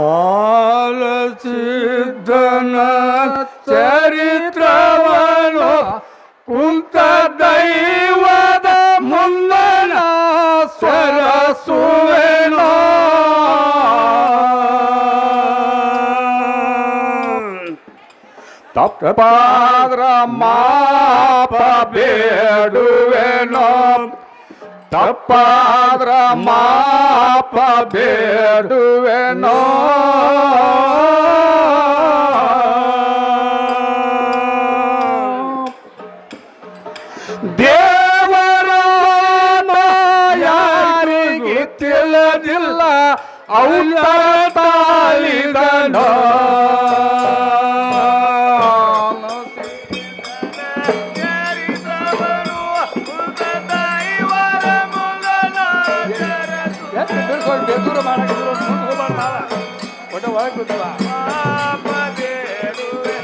ಆಲಸಿದ್ದನ ಚರಿತ್ರವನು ಕುಂತ ದೈವದ ಮುಂದನ ಸರಸುವೆನೋ. ತಪ್ಪಾದ್ರ ಮಾಪ ಬೇಡುವೆನೋ. ತಪ್ಪಾದ್ರ ಮಾಪ ಬೇಡುವೆನೋ? ದೇವರ ಯಾರಿಗೆ ತಿಳಿದಿಲ್ಲ ಅವತಾರ ತಾಳಿದನೋ ಒಟ್ಟು ಒಳಗೆ ಕೂತವ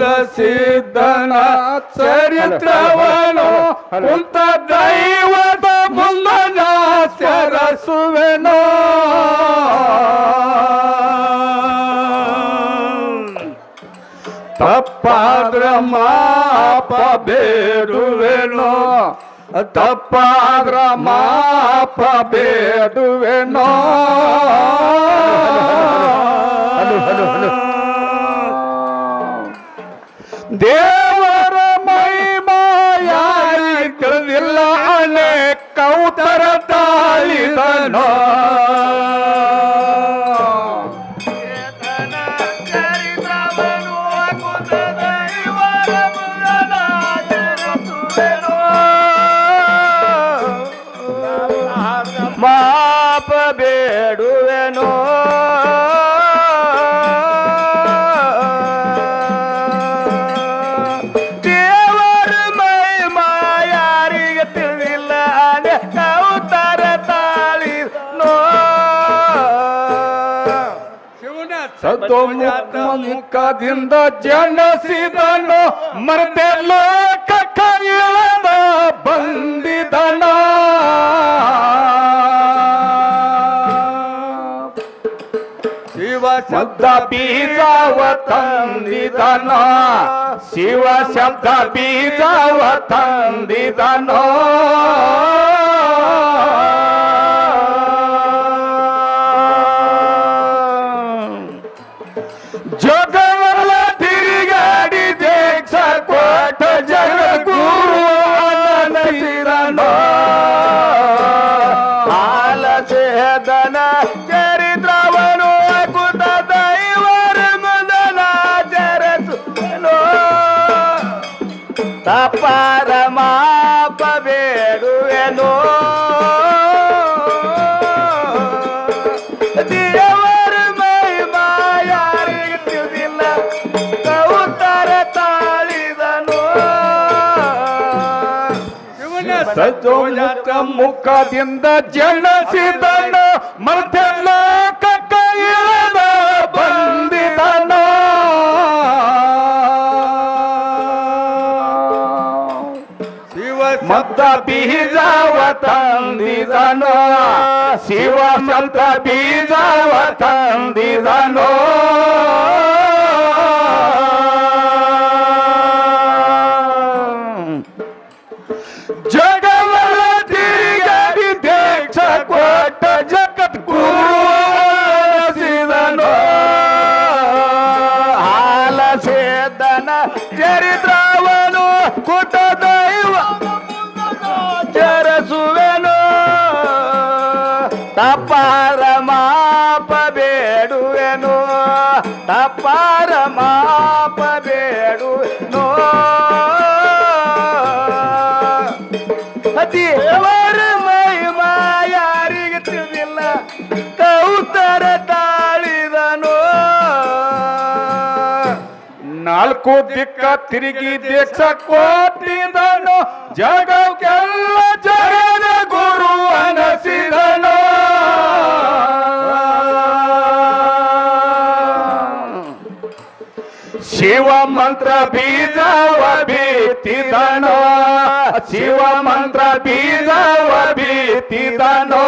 ಆಲಸಿದ್ದನ ಚರಿತ್ರವನು ಕುಂತ ದೈವದ ಮಾಪ ಬೇಡುವೆನೋ? ತಪ್ಪಾದ್ರ ಮಾಪ ಬೇಡುವೆನೋ? ದೇವರ ಮಹಿಮ ಯಾರಿಗೆ ತಿಳಿದಿಲ್ಲ ಅನೇಕ ಉತ್ತರ ತಾಳಿದನೋ? ಸದೋಮುಖ ಮುಖದಿಂದ ಜನಿಸಿದನು ಮರ್ತೆ ಲೋಕ ಕೈಯದ ಬಂದಿದನ. ಶಿವ ಶಬ್ದ ಬೀಜವ ತಂದಿದನ. ಶಿವ ಶಬ್ದ ಬೀಜವ ತಂದಿದನೋ. ಮಾಪ ಬೇಡುವೆನೋ ದೇವರ ಮಹಿಮ ಯಾರಿಗೆ ತಿಳಿದಿಲ್ಲ ಕೌತರ ತಾಳಿದನು. ಮುಖದಿಂದ ಜನಿಸಿದನು ತಂದಿದನು ಶಿವ ಸಂತ ಬೀಜವ ತಂದಿದನು. ದಿಕ್ಕೂ ದಿಕ್ಕ ತಿರುಗಿ ದೇಶ ಕೋಟಿದನು. ಜಗಕ್ಕೆಲ್ಲ ಜಗದ ಗುರು ಅನಸಿದನು. ಶಿವ ಮಂತ್ರ ಬೀಜವ ಭೀತಿದನು ಶಿವ ಮಂತ್ರ ಬೀಜವ ಭೀತಿದನು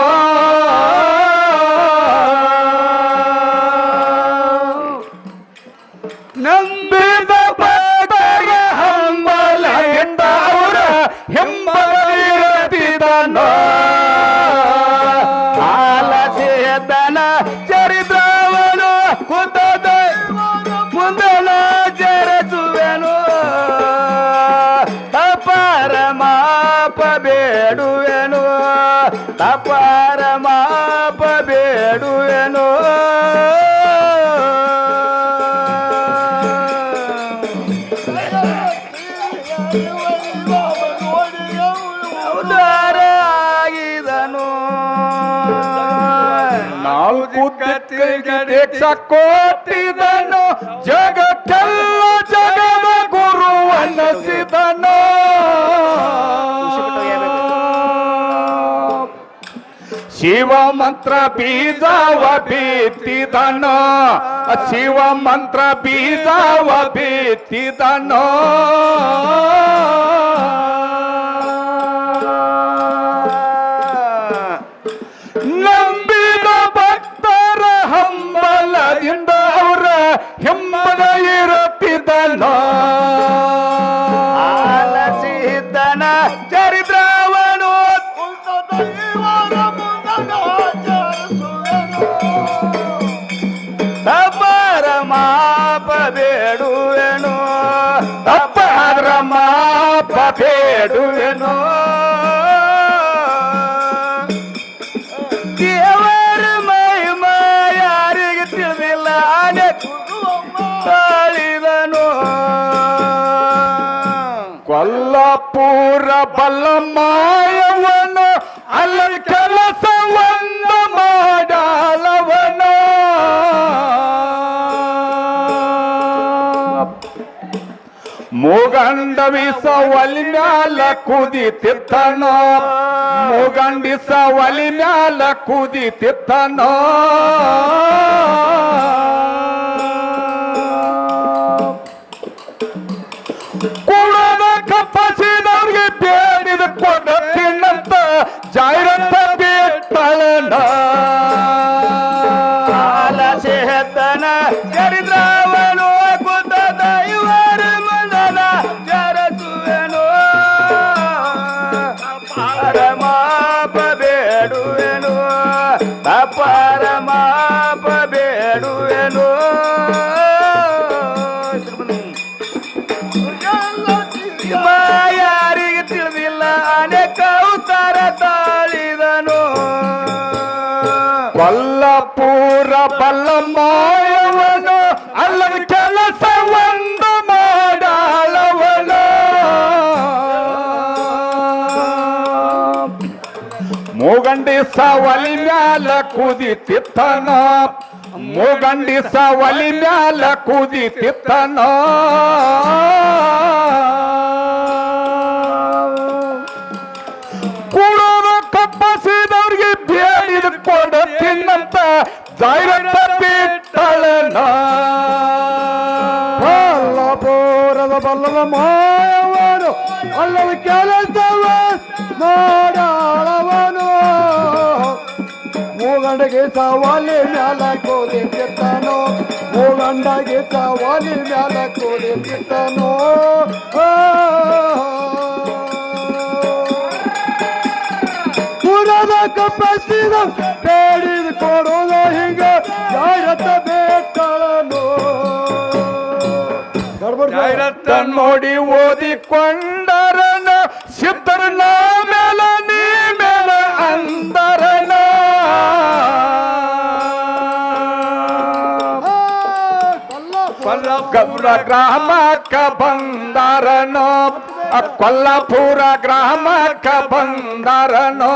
ದಿಕ್ಕಿಗೆ ದೀಕ್ಷ ಕೊಟ್ಟಿದನು ಜಗಕ್ಕೆಲ್ಲ ಜಗದ ಗುರು ಅನ್ನಿಸಿದನು ಶಿವ ಮಂತ್ರ ಬೀಜವ ಬೀತಿದನು ಶಿವ ಮಂತ್ರ ಬೀಜವ ಬೀತಿದನು ನಂಬಿದ ಮಾಪ ಒಲಿ ಮ್ಯಾಲ ಕುದಿತಿತ್ತನೋ ಮೂಗಂಡಿಸ ಒಲಿ ಮ್ಯಾಲ ಕುದಿತಿತ್ತನೋ ಕೊಲ್ಲಪುರ ಬಲ್ಲಮಾಯವನು ಅಲ್ಲದ ಕೆಲಸ ಒಂದು ಮಾಡಾಳವನು. ಮೂಗಂಡಿ ಸವಲಿ ಮ್ಯಾಲ ಕುದಿತಿತ್ತನ ಮೂಗಂಡಿ ಸವಲಿ ಮ್ಯಾಲ ಕುದಿತಿತ್ತನ. ಜಾಹಿರತ್ತ ಬಿಟ್ಟಳನ ಕೊಲ್ಲಪುರದ ಬಲ್ಲದ ಮಾಯವನು ಅಲ್ಲದ ಕೆಲಸವ ಮಾಡಾಳವನು. ಮೂಗಂಡಗೆ ಸವಾಲಿ ಮ್ಯಾಲ ಕೋಲಿ ಕಿತ್ತನು. ಮೂಗಂಡಗೆ ಸವಾಲಿ ಮ್ಯಾಲ ಕೋಲಿ ಕಿತ್ತನು. ಪುರದ ಕಪ್ಪಸಿದ ಗ್ರಾಮಕ್ಕ ಬಂದರನೋ? ಕೊಲ್ಲಪುರ ಗ್ರಾಮಕ್ಕ ಬಂದರನೋ?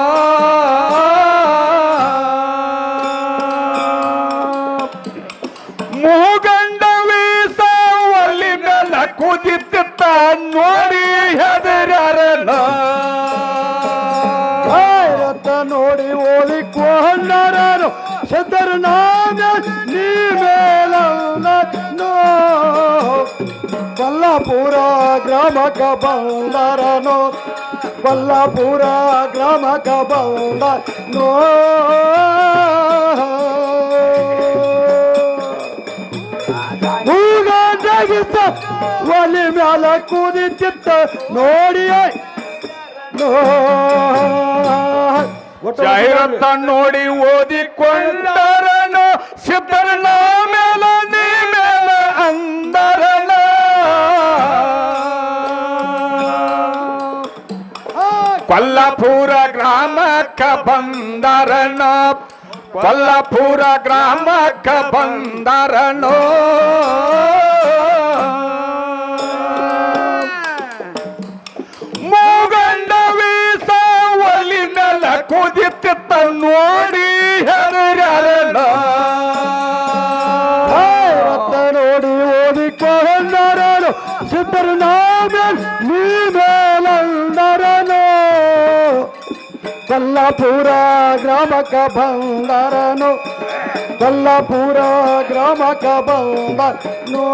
ಮೂಗಂಡ ವೀಸ ಒಲ್ಲಿ ಮೇಲೆ ಕುದಿತ್ತ ನೋಡಿ. ಕೊಲ್ಲಾಪುರ ಗ್ರಾಮಕ ಬಂದರನು ಕೊಲ್ಲಾಪುರ ಗ್ರಾಮಕ ಬಂದ ನೋ ಮೂಗಾಗಿದ್ದ ಒಲಿ ಮ್ಯಾಲ ಕೂದಿತ್ತಿತ್ತ ನೋಡಿ ನೋ. ಜಾಹಿರತ್ತ ನೋಡಿ ಓದಿಕೊಂಡರನು ಸಿದ್ಧರನ ಕೊಲ್ಲಾಪುರ ಗ್ರಾಮಕ್ಕ ಬಂದರನ ಕೊಲ್ಲಪುರ ಗ್ರಾಮಕ್ಕ ಬಂದರನೋ ಮೂಗಂಡ ವೀಸ ಕುದಿತ್ತ ನೋಡಿ ರತ್ತ ನೋಡಿ ಓದಿಕೊಂಡರನು ಸಿದ್ಧರು ನಾಮೇಲ್ ಕೊಲ್ಲಾಪುರ ಗ್ರಾಮಕ ಬಂದರನು. ಕೊಲ್ಲಾಪುರ ಗ್ರಾಮಕ ಬಂದ ನೋ.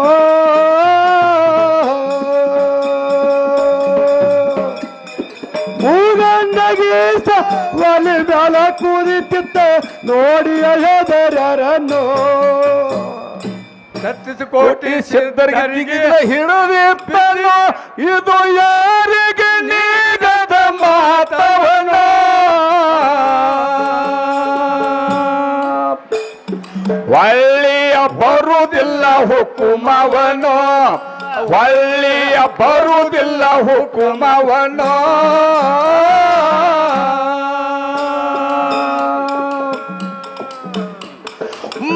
ಮೂಗಂಡಗೀಸ ಒಲಿ ಮೇಲ ಕೂದಿತ್ತಿತ್ತ. ನೋಡಿ ಹೆದರನು ಸತ್ತಿಸ ಕೋಟಿ ಸಿದ್ಧರಿಗೆ ಹಿಡಿದಿ ಇದು ಯಾರಿಗೆ ನೀಡದ ಮಾತವನ ಒಳ್ಳೆಯ ಬರುವುದಿಲ್ಲ ಹುಕುಮವನು. ಒಳ್ಳೆಯ ಬರುವುದಿಲ್ಲ ಹುಕುಮವನು.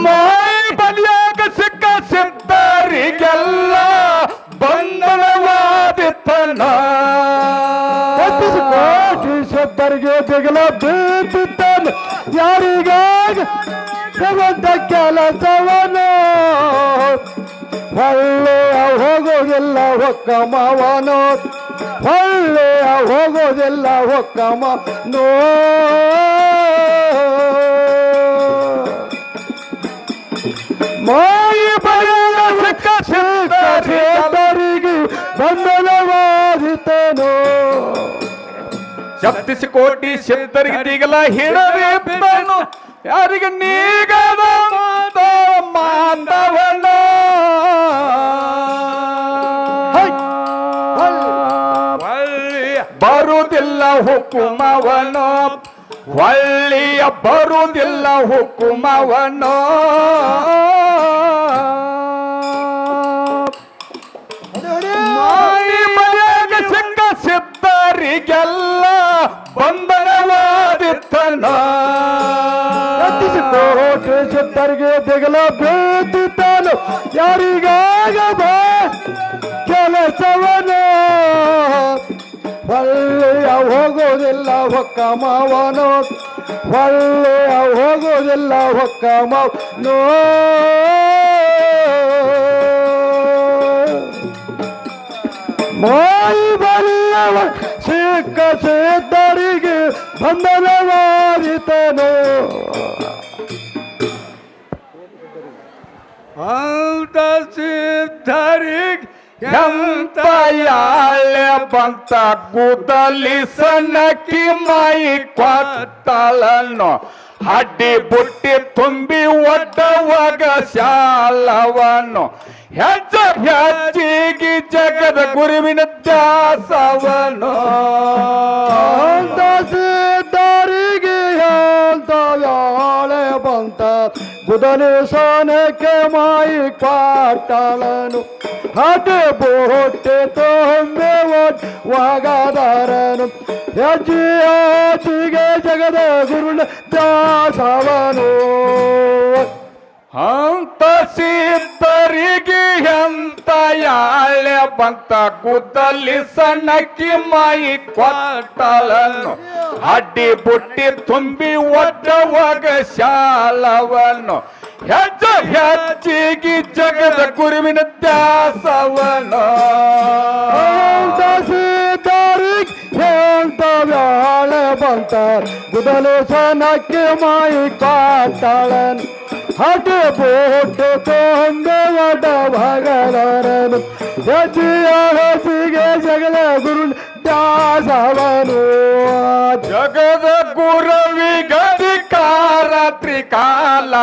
ಮಾಯ ಬಲಿಯಾಗ ಸಿಕ್ಕ ಸಿದ್ದರಿಗೆಲ್ಲ ಬಂಧನವಾದಿತ್ತನ ಸಿದ್ದರಿಗೆ ದಿಗಲ ಬೀಳ್ತಿದ್ದಾನೆ ಯಾರಿಗಾಗ? ಪ್ರಬಂಧ ಕೆಲಸವನು. ಒಳ್ಳೆಯ ಹೋಗೋದಿಲ್ಲ ಒಕ್ಕಮವನು ಒಳ್ಳೆಯ ಹೋಗೋದಿಲ್ಲ ಒಕ್ಕಮ ನೋ ಮಾಯಿ ಬರೆಯ ಸಿಕ್ಕ ಸಿದ್ಧರಿಗೆ ಬಂಧನವಾದಿತನು ಶಕ್ತಿಸಿ ಕೋಟಿ ಸಿದ್ಧರಿಗೆ ದಿಗಲ ಹಿಡದಿದ್ದನು ಯಾರಿಗೆ ನೀಗದ! ಒಳ್ಳೆಯ ಬರುವುದಿಲ್ಲ ಹುಕುಮವನು. ಒಳ್ಳೆಯ ಬರುವುದಿಲ್ಲ ಹುಕುಮವನು. ಸಿದ್ಧರಿಗೆ ದಿಗಲ ಬೀಳ್ತಿದ್ದಾನು ಯಾರಿಗಾಗದ ಕೆಲಸವನು. ಒಳ್ಳೆಯ ಹೋಗೋದಿಲ್ಲ ಹೊಕ್ಕ ಮಾವನು. ಒಳ್ಳೆಯ ಹೋಗೋದಿಲ್ಲ ಹೊಕ್ಕ ಮಾವ ನೋ ಮಾಯಿ ಬಲ್ಲವ ಸಿಕ್ಕ ಸಿದ್ದರಿಗೆ ಬಂಧನವಾರಿತನು ಅಂತ ಸಿದ್ಧರಿಗೆ ಎಂತ ಯಾಳೆ ಬಂತ ಕೂದಲಿ ಸಣ್ಣಕ್ಕಿ ಮೈ ಕೊತ್ತಲನ್ನು ಹಡ್ಡಿ ಬುಟ್ಟಿ ತುಂಬಿ ಒಡ್ಡವಾಗ ಶಾಲವನ್ನು ಹೆಜ್ಜ ಹೆಜ್ಜಿಗೆ ಜಗದ ಗುರುವಿನ ದಾಸವನು ಅಂತ ಬುಧನೆ ಸೋನಕ್ಕೆ ಮಾಯಿ ಕಾಟಳನು ಹಡೆ ಬೋಟೆ ತೊಂಬೆ ವಾಗದಾರನು. ಹೆಜ್ಜೆ ಹೆಜ್ಜಿಗೆ ಜಗದ ಗುರುನ ದಾಸವನು. ಅಂತ ಸಿದ್ಧರಿಗೆ ಎಂತ ಯಾಳೆ ಬಂತ ಕೂದಲ್ಲಿ ಸಣ್ಣಕ್ಕಿ ಮೈ ಕೊಟ್ಟಲನ್ನು ಅಡ್ಡಿ ಬುಟ್ಟಿ ತುಂಬಿ ಒಡ್ಡವಾಗ ಶಾಲವನ್ನು ಹೆಜ್ಜ ಹೆಚ್ಚಿಗಿ ಜಗದ ಗುರುವಿನ ದಾಸವನು ಎಂತ ವ್ಯಾಳೆ ಬಂತ ಗುದಲೆ ಸನಕ್ಕೆ ಮೈ ಕಾಟಳನ್ ಹಟೆ ಬೋಟೆ ತೊಂದೆ ಒಡ ಗಜಿಯ ಹೆಜ್ಜೆಗೆ ಜಗದ ಗುರು ದಾಸವನು. ಜಗದ ಗುರವಿ ಗದಿಕಾರ ಕಾಲ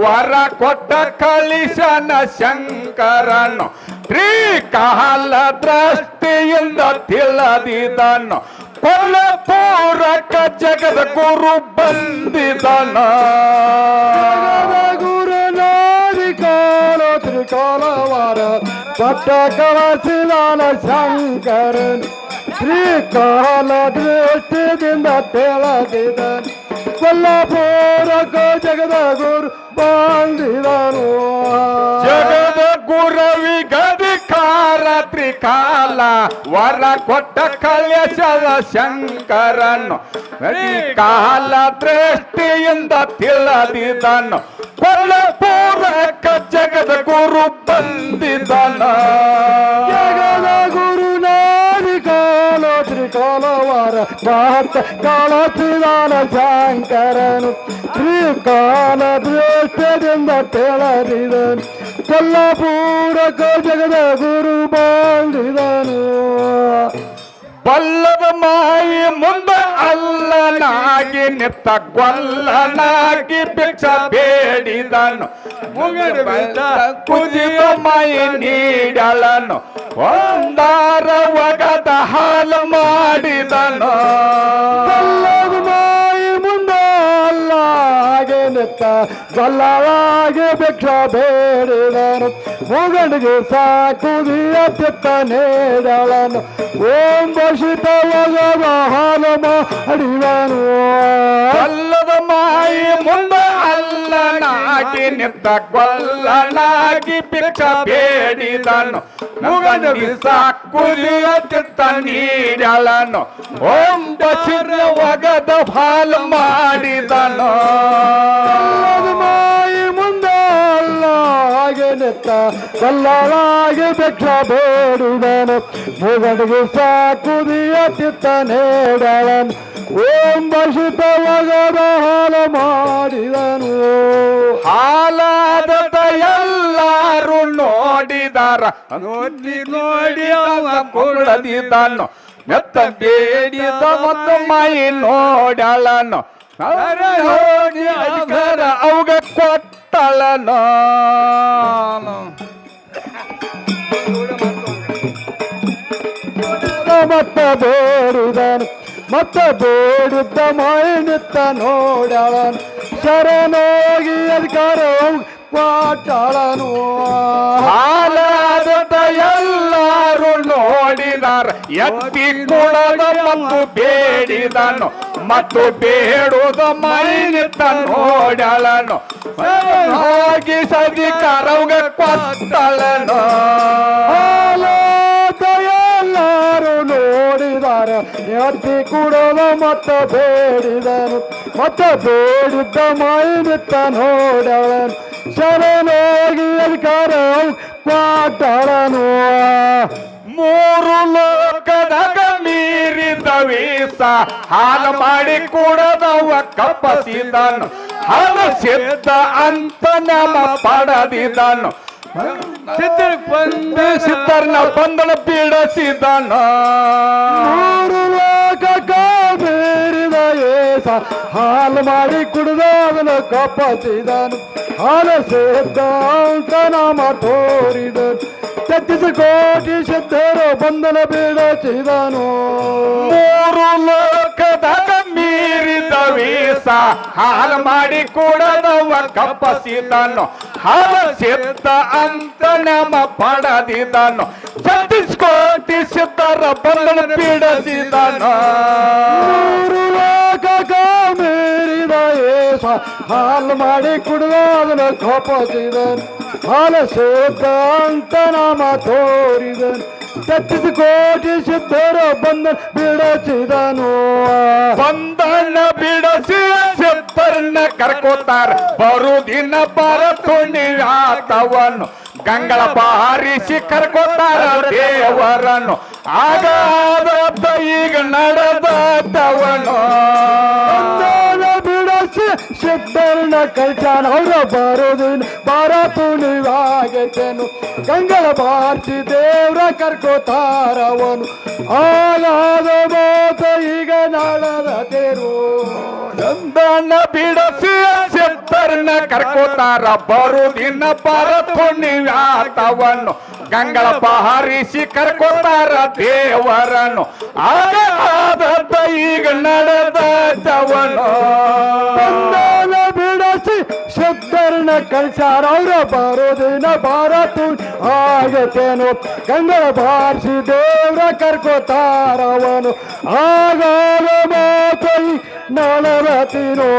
ವರ ಕೊಟ್ಟ ಕಳಿಸನ ಶಂಕರನು. ತ್ರಿಕಾಲ ದೃಷ್ಟಿಯಿಂದ ತಿಳಿದಿದನು. ಕೊಲ್ಲ ಪೂರಕ ಜಗದ ಗುರು ಬಂದಿದನ ಜಗದ ಗುರು ನಾರಿ ಕಾಲ ತ್ರಿಕಾಲವಾರ ಪಟ್ಟ ಕಳಸಿದಾನ ಶಂಕರನ್ ತ್ರಿಕಾಲ ದೃಷ್ಟಿದಿಂದ ತೆಳದಿದನು ಕೊಲ್ಲಪುರಕ ಜಗದ ಗುರು ಬಂದಿದನು ಜಗದ ಗುರವಿ ಗದಿಕಾರ ತ್ರಿಕಾಲ ವರ ಕೊಟ್ಟ ಕಳ್ಯಸದ ಶಂಕರನು. ಕಾಲ ದೃಷ್ಟಿಯಿಂದ ತಿಳಿದಿದನು. ಕೊಲ್ಲಪೂರಕ ಜಗದ ಗುರು ಬಂದಿದನ. ಜಗದ ಗುರು ನಾರಿ ಕಾಲ ತ್ರಿಕಾಲವಾರ ಕಾಲ ಕಾಲಚಿದಾನ ಶಂಕರನು. ತ್ರಿಕಾಲ ದೃಷ್ಟದಿಂದ ತೆಳದಿದನು ಕೊಲ್ಲಪೂರಕ ಜಗದ ಗುರು ಬಂದಿದನು ಬಲ್ಲದ ಮಾಯಿ ಮುಂದ ಅಲ್ಲನಾಗಿ ನಿತ್ತ ಗೊಲ್ಲನಾಗಿ ಭಿಕ್ಷ ಬೇಡಿದನು. ಮುಗಿದ ಕುದಿಯ ಮಾಯಿ ನೀಡಲನು. ಒಂದಾರ ಒಗದ ಹಾಲು ಮಾಡಿದನು. ಬಲ್ಲವ ಮಾಯಿ ಮುಂದ ಅಲ್ಲಾಗಿ ನಿತ್ತ ಗಲ್ಲವಾಗಿ ಭಿಕ್ಷ ಬೇಡಿದನು. ಮುಗಡಿಗೆ ಸಾಕುದಿಯ ಚಿತ್ತ ನೇಡಳನು ಓಂ ಒಗವ ಹಾಲಮ ಅಡಿವನು. ಅಲ್ಲದ ಮಾಯಿ ಮುಂದ ಅಲ್ಲನಾಗಿ ನಿತ್ತ ಕೊಲ್ಲನಾಗಿ ಭಿಕ್ಷ ಬೇಡಿದನು. ಮುಗದ ಸಾಕುದಿಯ ಚಿತ್ತ ನೀಡಳನು ಓಂ ಬಸಿರ ಒಗದ ಹಾಲು ಮಾಡಿದನು ಹಾಗೆ ಕಲ್ಲಾಗಿ ಭಿಕ್ಷ ಬೇಡಿದನು. ಮುಗಡಿಗೆ ಸಾಕುದಿಯ ತಿತ್ತ ನೇಡಳನು ಓಂ ಬಸಿತ ಮಗದ ಹಾಲ ಮಾಡಿದನು. ಹಾಲಾದ ಎಲ್ಲಾರು ನೋಡಿದಾರ. ನೋಡಿ ನೋಡಿ ಅವ ಕುಳದಿದ್ದನು ಮೆತ್ತ ಬೇಡಿದ ಮತ್ತು ಮೈ ನೋಡಳನು ಹೋಗಿ ಅಧಿಕಾರ ಅವಾಗ ಕೊಟ್ಟಳನು ಮತ್ತೆ ಬೇಡಿದನು ಮತ್ತೆ ಬೇಡಿದ್ದ ಮೈನಿತ್ತ ನೋಡಳನು ಶರಣೋಗಿ ಅಧಿಕಾರ ಪಾಟಳನು ನೋಡಿದಾರ ಎತ್ತಿ ಕೊಡದ ಮತ್ತು ಬೇಡಿದನು ಮತ್ತು ಬೇಡುದ ಮೈನಿತ ನೋಡಲನು ಹೋಗಿ ಸದಿ ಕರವ್ಗ ಕೊತ್ತಲನು ಎಲ್ಲರೂ ನೋಡಿದಾರೆ. ಎತ್ತಿ ಕೊಡದ ಮತ್ತೆ ಬೇಡಿದನು ಮತ್ತ ಬೇಡಿದ್ದ ಮೈನಿತ್ತ ನೋಡಳನು ಶರಣೋಗಿ ಅಧಿಕಾರ ಪಾಟಳನು ಮೂರು ಲೋಕದ ಮೀರಿದ ವೀಸ ಹಾಲು ಮಾಡಿ ಕೊಡದವ ಕಪ್ಪಸಿದನು. ಹಾಲು ಸಿದ್ಧ ಅಂತ ನಮ ಪಡೆದಿದನು. ಬಂದ ಸಿದ್ಧರ್ನ ಬಂದಳ ಬಿಡಿಸಿದನು ಮೂರು ಲೋಕ ಮೀರಿದ ಏಸ ಹಾಲು ಮಾಡಿ ಕುಡಿದ ಅದನ್ನು ಕಪ್ಪಸಿದನು. ಹಾಲು ಸಿದ್ಧ ಅಂತ ನಮ್ಮ ತೋರಿದನು. ತೆತ್ತಿಸ ಕೋಟಿ ಸಿದ್ಧರು ಬಂಧನ ಬೀಳಿಸಿದನು ಮೂರು ಲೋಕದ ಮೀರಿದ ವೀಸ, ಹಾಲು ಮಾಡಿ ಕೂಡದವ ಸೀತನು ಹಾಲು ಸಿದ್ಧ ಅಂತ ನಮ್ಮ ಪಡದಿದನು. ಕೋಟಿ ಶಬ್ದರ ಬೀಡ ಬಿಡಿಸಿದನು ಮೂರು ಲೋಕ ಮೀರಿದ ಏಸ ಹಾಲು ಮಾಡಿ ಕುಡಿದ ಕಪ್ಪ ಕಪ್ಪಸಿದನು. ಹಾಲು ಸೇವಕಾಂತ ನಾಮ ತೋರಿದನು. ತೆತ್ತಿಸ ಕೋಟಿ ಸಿದ್ಧರು ಬಂದ ಬಿಡಸಿದನು. ಬಂಧನ ಬಿಡಸಿ ಸಿದ್ಧರನ್ನ ಕರ್ಕೋತಾರ. ಬರುದಿನ ಆತವನು ಗಂಗಳ ಬಾರಿಸಿ ಕರ್ಕೋತಾರ ದೇವರನ್ನು. ಆಗ ಈಗ ನಡೆದವನು ಸಿದ್ಧರನ್ನ ಕಳ್ಚಾನ ಅವರ ಬರೋದು ಬಾರ ನೀವಾಗತ್ತೇನು ಗಂಗಳ ಬಾರಿಸಿ ದೇವ್ರ ಕರ್ಕೋತಾರವನು. ಆಲಾದ ಮಾತ ಈಗ ನಾಳದ ತೇರು. ಚಂದನ ಬಿಡಸಿ ಸಿದ್ಧರನ್ನ ಕರ್ಕೋತಾರ ಬರುದಿನ ಬರತುಣಿವ್ಯಾತವನ್ನು ಗಂಗಳ ಬಹರಿಸಿ ಕರ್ಕೋತಾರ ದೇವರನು ಆಗ ಈಗ ನಡೆದವನು ಸಿದ್ಧರನ್ನ ಕಳ್ಸಾರ ಅವರ ಬರೋದಿನ ಭಾರತ ಆಗತೇನು? ಗಂಗಳ ಬಾರಿಸಿ ದೇವ್ರ ಕರ್ಕೋತಾರವನು. ಆಗಾಗ ಮಾತೈ ತೀರೋ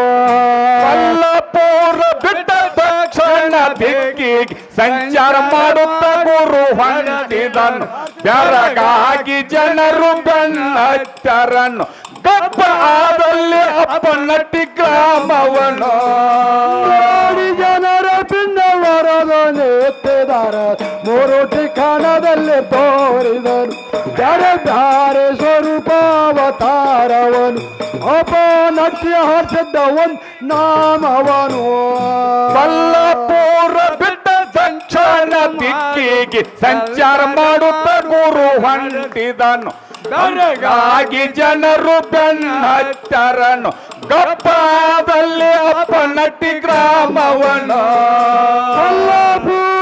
ಪಲ್ಲಪೂರ ಬಿಟ್ಟ ತಕ್ಷಣ ಬೆಕ್ಕಿ ಸಂಚಾರ ಮಾಡುತ್ತ ಗುರು ಹೊಂಟಿದನು ಬೆರಗಾಗಿ ಜನರು ಬೆನ್ನಚ್ಚರನ್ನು ಗಪ್ಪ ಆದಲ್ಲಿ ಅಪ್ಪನಟ್ಟಿ ಗ್ರಾಮವನು. ಎತ್ತಿದಾರ ಮೂರು ಠಿಕಾಣದಲ್ಲಿ ತೋರಿದರು ಬ್ಯಾರೆ ಬ್ಯಾರೆ ಸ್ವರೂಪಾವತಾರವನು. ಅಪನಟ್ಟಿ ಹರ್ಷದ ಒಂದ್ ನಾಮವನು. ಪಲ್ಲಪೂರ ಬಿಟ್ಟ ಸಂಚಾರ ದಿಕ್ಕಿಗೆ ಸಂಚಾರ ಮಾಡುತ್ತ ಗುರು ಹೊಂಟಿದನು. ಬೆರಗಾಗಿ ಜನರು ಬೆನ್ನಚ್ಚರನ್ನು ಗಪ್ಪಾದಲ್ಲಿ ಅಪ್ಪನಟ್ಟಿ ಗ್ರಾಮವನು. ಕೊಲ್ಲಾಪುರ ಬಿಟ್ಟ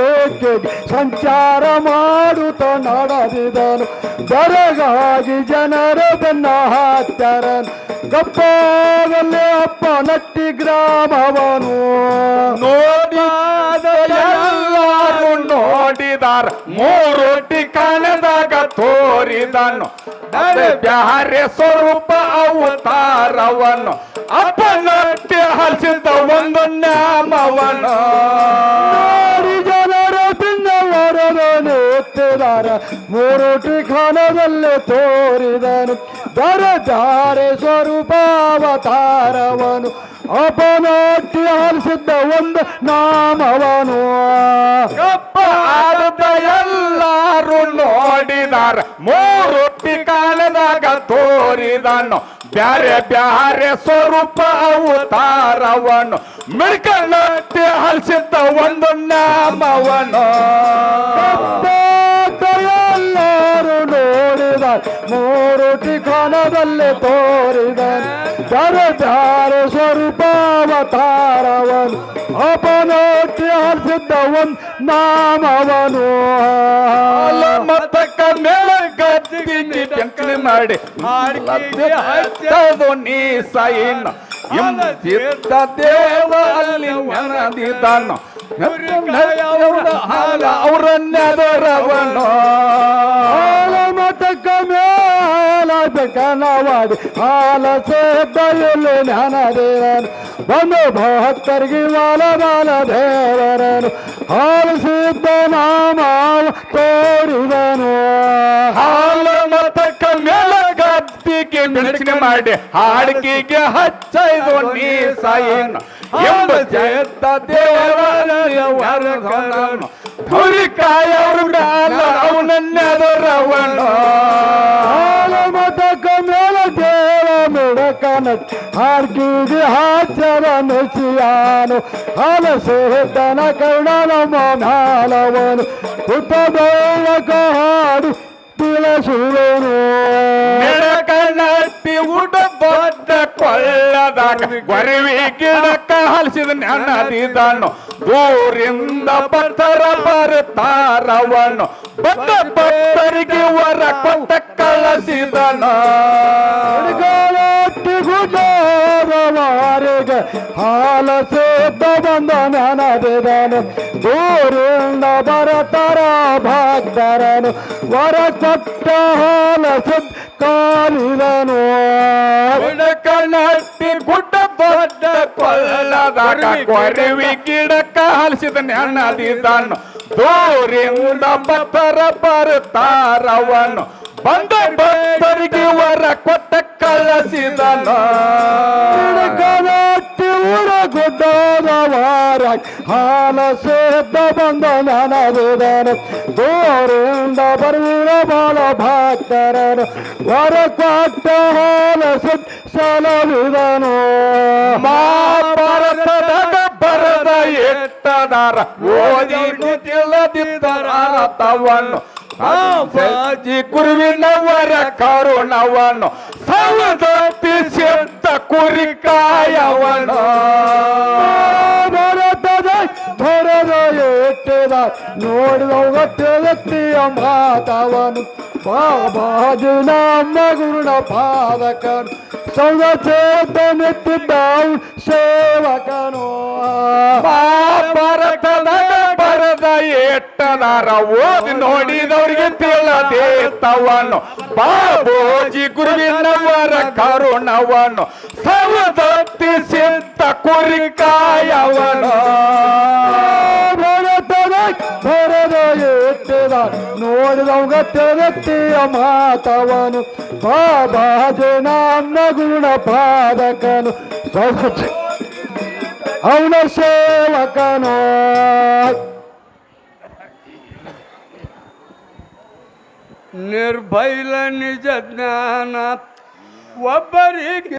ದಿಕ್ಕಿಗೆ ಸಂಚಾರ ಮಾಡುತ್ತ ನಡೆದಿದನು. ಬೆರಗಾಗಿ ಜನರ ಬೆನ್ನ ಹಾಕ್ತಾರನು. ಗಪ್ಪದಲ್ಲಿ ಅಪ್ಪ ನಟ್ಟಿ ಗ್ರಾಮವನು. ನೋಡಿದಾರು ನೋಡಿದಾರ. ಮೂರು ಠಿಕಾಣದಾಗ ತೋರಿದನು. ಬ್ಯಾರೆ ಸ್ವರೂಪ ಅವತಾರವನು ಅಪ್ಪ ನಟ್ಟಿ ಹಸಿದ ಒಂದು ನಾಮವನು ಎತ್ತಿದಾರ ಮೂರು ಠಿಕಾಣದಲ್ಲಿ ತೋರಿದನು. ದರ ಧಾರೆ ಸ್ವರೂಪಾವತಾರವನು ಅಪನಾಟಿ ಹರಿಸಿದ್ದ ಒಂದು ನಾಮವನು. ಎಲ್ಲಾರು ನೋಡಿದಾರ. ಮೂರು ಕಾಲದಾಗ ತೋರಿದನು. ಬ್ಯಾರೆ ಬ್ಯಾರೆ ಸ್ವರೂಪ ಅವತಾರವನು ಮಿಡ್ಕನಟ್ಟಿ ಹಲ್ಸಿದ್ದ ಒಂದು ನಾಮವನು. ಮೂರು ಠಿಕಾಣದಲ್ಲಿ ತೋರಿದ ದರ ಧಾರ ಸ್ವರೂಪಾವತಾರವನು ಅಪನೋಟಿ ಹರಿಸಿದ್ದ ಒಂದು ನಾಮವನು. ಮತ್ತಕ್ಕ ಮೇಲೆ ಗದ್ದಿಗೆ ಜಂಕಲಿ ಮಾಡಿ. ಹಚ್ಚದು ನೀ ಸೈನ್. ಎಂದಿದ್ದ ದೇವ ಅಲ್ಲಿ ನೆನದಿದ್ದಾನು ಹಾಲ? ಅವರನ್ನೆದರವನು. ಹಾಲ ಮತಕ್ಕ ಮೇಲ ಬೆಕನವಾಡಿ ಬಯಲು ಜ್ಞಾನ ಜ್ಞಾನದೇವನು ಬಂದು ಭಕ್ತರಿಗೆ ವಾಲ ಬಾಲ ದೇವರನು ಹಾಲು ಸಿದ್ಧ ನಾಮ ತೋರಿದನು. ಹಾಲ ಮತಕ್ಕ ಮೇಲೆ ಗದ್ದಿಗೆ ಬೆಳಕಿನ ಮಾಡಿ ಹಾಡಿಕೆಗೆ ಹಚ್ಚೈದು ನೀ ಸಾಯಿನ. ಎಂಬ ಜಯತ್ತ ದೇವರನು ಹುರಿಕಾಯ ಅವನನ್ನೆದರವನು. ಹಾಲ ಮತಕ್ಕ ಮೇಲ ದೇವ ಮಿಡಕನ. ಹಾರ್ಕಿಗೆ ಹಾಚರ ಮೆಸಿಯಾನು ಹಾಲ ಸೇತನ ಕರ್ಣನ ಮನಾಲವನು. ಪುಟ್ಟ ಹಾಡು ತಿಳಿಸುವನು ನಟ್ಟಿ ಉಡ ದೊಡ್ಡ ಕೊಳ್ಳದಾಗ ಗೊರವಿ ಗಿಡಕ್ಕ ಹಲಸಿದ ನೆನದಿದನು. ದೂರಿಂದ ಭಕ್ತರ ಬರ್ತಾರವನು ಬದ್ದ ಭಕ್ತರಿಗೆ ವರ ಕೊಟ್ಟ ಕಳಿಸಿದನು. ಗುಡ್ಡವಾರಿಗೆ ಹಾಲ ಸೇತ ಬಂದ ನನದಿದನು ದೂರಿಂದ ಬರತರ ಭಕ್ತರನು ವರ ಕೊಟ್ಟ ಹಾಲ ಸುದ್ದ ಕಾಲಿದನು. ನಟ್ಟಿ ಗುಡ್ಡ ದೊಡ್ಡ ಕೊಲ್ಲದಾಗ ಕೊರವಿ ಗಿಡಕ್ಕ ಹಲಸಿದ ನೆನದಿದನು ದೂರಿಂದ ಬತ್ತರ ಬರ್ತಾರವನು ಬಂದ ಭಕ್ತರಿಗೆ ವರ ಕೊಟ್ಟ ಕಳಿಸಿದನು ಊರ ಗುಡ್ಡದವಾರ ಹಾಲ ಸೇದ್ದ ಬಂದ ನೆನದಿದನು ದೂರಿಂದ ಬರುವಿರ ಬಾಳ ಭಕ್ತರನು ವರ ಕೊಟ್ಟ ಹಾಲ ಸುತ್ತ ಸಲವಿದನು. ಬರದ ಎಟ್ಟದಾರ ಓದಿ ತಿಳಿದಿದ್ದರ ಅರ್ಥವನ್ನು ಬಾಜಿ ಗುರುವಿನವರ ಕರುಣವನು ಸವದತ್ತಿ ಸಿದ್ಧ ಕುರಿಕಾಯವನ್ನು. ಭರತದ ಭರದ ಎಟ್ಟಿದ ನೋಡಿದವ ತಿಳಿಯ ಮಾತವನು. ಬಾಬಾಜಿ ನಮ್ಮ ಗುರುಣ ಪಾದಕನು. ಸೌದ ಚೇತ ನಿಂತಿದ್ದವು ಸೇವಕನು ಬರದ ಎಟ್ಟದಾರ ಓದಿ ನೋಡಿದವರಿಗೆ ತಿಳಿದೇತವನ್ನು ಬಾಬೋಜಿ ಗುರುವಿನವರ ಕರುಣವನು. ಸವದತ್ತಿ ಸಿದ್ಧ ಕುರಿಕಾಯವನ್ನು ಭರತದ ಭರದ ಎಟ್ಟದ ನೋಡಿದವ ತಿಳಿಯ ಮಾತವನು. ಬಾಬಾಜಿ ನನ್ನ ಗುಣ ಪಾದಕನು. ಅವನ ಸೇವಕನು. ನಿರ್ಭೈಲ ನಿಜ ಜ್ಞಾನ ಒಬ್ಬರಿಗೆ